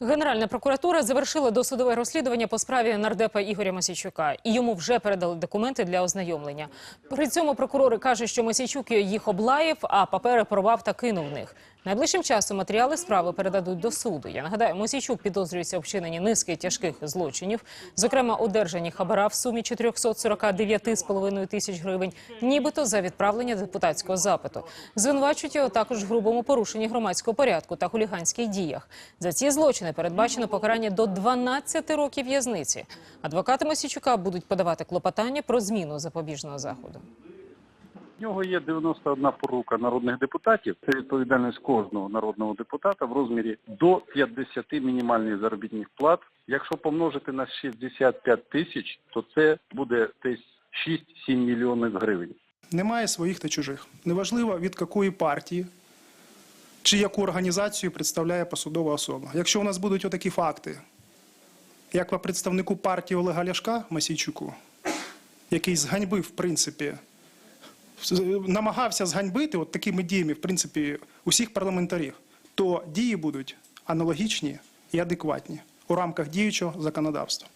Генеральна прокуратура завершила досудове розслідування по справі нардепа Ігоря Мосійчука, і йому вже передали документи для ознайомлення. При цьому прокурори кажуть, що Мосійчук їх облаїв, а папери порвав та кинув в них. Найближчим часом матеріали справи передадуть до суду. Я нагадаю, Мосійчук підозрюється вчиненні низки тяжких злочинів, зокрема одержані хабара в сумі 449,5 тисяч гривень, нібито за відправлення депутатського запиту. Звинувачують його також в грубому порушенні громадського порядку та хуліганських діях. За ці злочини передбачено покарання до 12 років в'язниці. Адвокати Мосійчука будуть подавати клопотання про зміну запобіжного заходу. В нього є 91 порука народних депутатів. Це відповідальність кожного народного депутата в розмірі до 50 мінімальних заробітних плат. Якщо помножити на 65 тисяч, то це буде десь 6-7 мільйонів гривень. Немає своїх та чужих. Неважливо від якої партії чи яку організацію представляє посадова особа. Якщо у нас будуть отакі факти, як по представнику партії Олега Ляшка Масійчуку, який зганьбив, в принципі, намагався зганьбити от такими діями, в принципі, усіх парламентарів, то дії будуть аналогічні і адекватні у рамках діючого законодавства.